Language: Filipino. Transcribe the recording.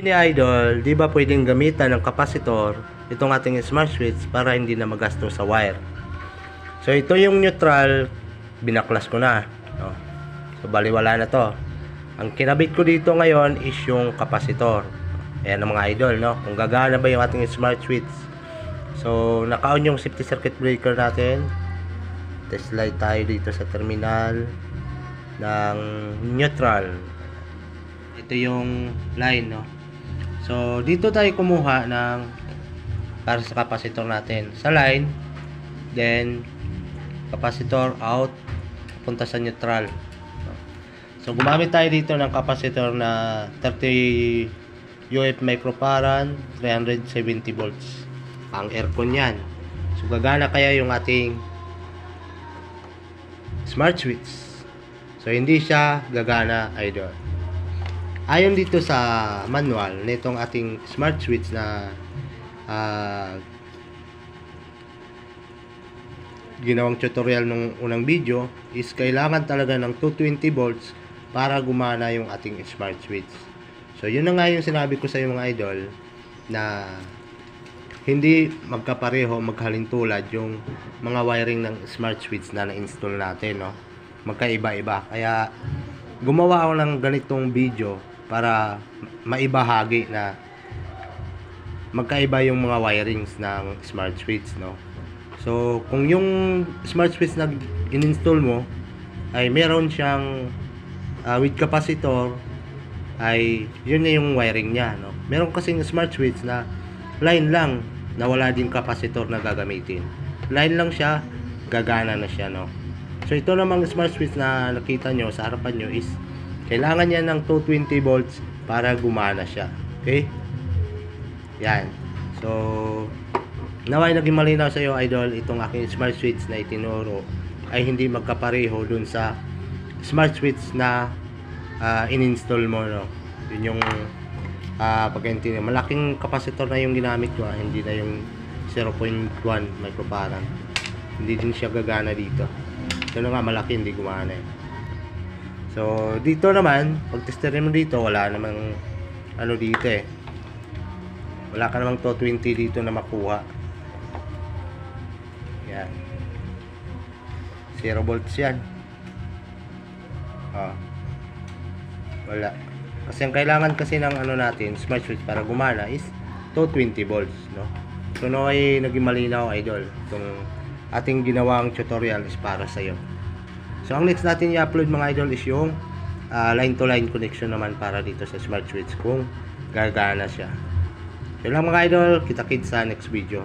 Ni Idol, di ba pwedeng gamitan ng kapasitor itong ating smart switch para hindi na magasto sa wire. So ito yung neutral, binaklas ko na. No? So baliwala na to. Ang kinabit ko dito ngayon is yung kapasitor. Ayan ang mga idol, no? Kung gagana ba yung ating smart switch. So naka-on yung safety circuit breaker natin. Test light tayo dito sa terminal ng neutral. Ito yung line, no? So, dito tayo kumuha ng para sa capacitor natin. Sa line, then capacitor out punta sa neutral. So, gumamit tayo dito ng capacitor na 30 UF microfarad, 370 volts. Ang aircon yan. So, gagana kaya yung ating smart switch. So, hindi siya gagana idol. Ayon dito sa manual nitong ating smart switch na ah, ginawang tutorial nung unang video is kailangan talaga ng 220 volts para gumana yung ating smart switch. So yun na nga yung sinabi ko sa iyo mga idol na hindi magkapareho, maghalintulad yung mga wiring ng smart switch na na-install natin, no? Magkaiba-iba. Kaya gumawa ako ng ganitong video para maibahagi na magkaiba yung mga wirings ng smart switch, no? So, kung yung smart switch na in-install mo ay meron siyang ah, with capacitor ay yun na yung wiring niya, no? Meron kasing smart switch na line lang na wala din capacitor na gagamitin. Line lang siya, gagana na siya, no? So, ito namang smart switch na nakita nyo sa harapan nyo is kailangan niya ng 220 volts para gumana siya. Okay? Yan. So, naway naging malinaw sa iyo, idol, itong aking smart switch na itinuro ay hindi magkapareho dun sa smart switch na ah, in-install mo, no? Yun yung uh, pagkaintindihan. Malaking kapasitor na yung ginamit ko, ah, hindi na yung 0.1 microfarad. Hindi din siya gagana dito. Ito na nga, malaki, hindi gumana eh. So, dito naman, pag testerin mo dito, wala namang ano dito eh. Wala ka namang 220 dito na makuha. Yan. 0 volts yan. Ah. Wala. Kasi ang kailangan kasi ng ano natin, smart switch para gumana is 220 volts, no? So, no ay naging malinaw, idol. Itong ating ginawang tutorial is para sa iyo. So, ang next natin i-upload mga idol is yung ah, line-to-line connection naman para dito sa smart switch kung gagana siya. Yun lang mga idol, kita-kits sa next video.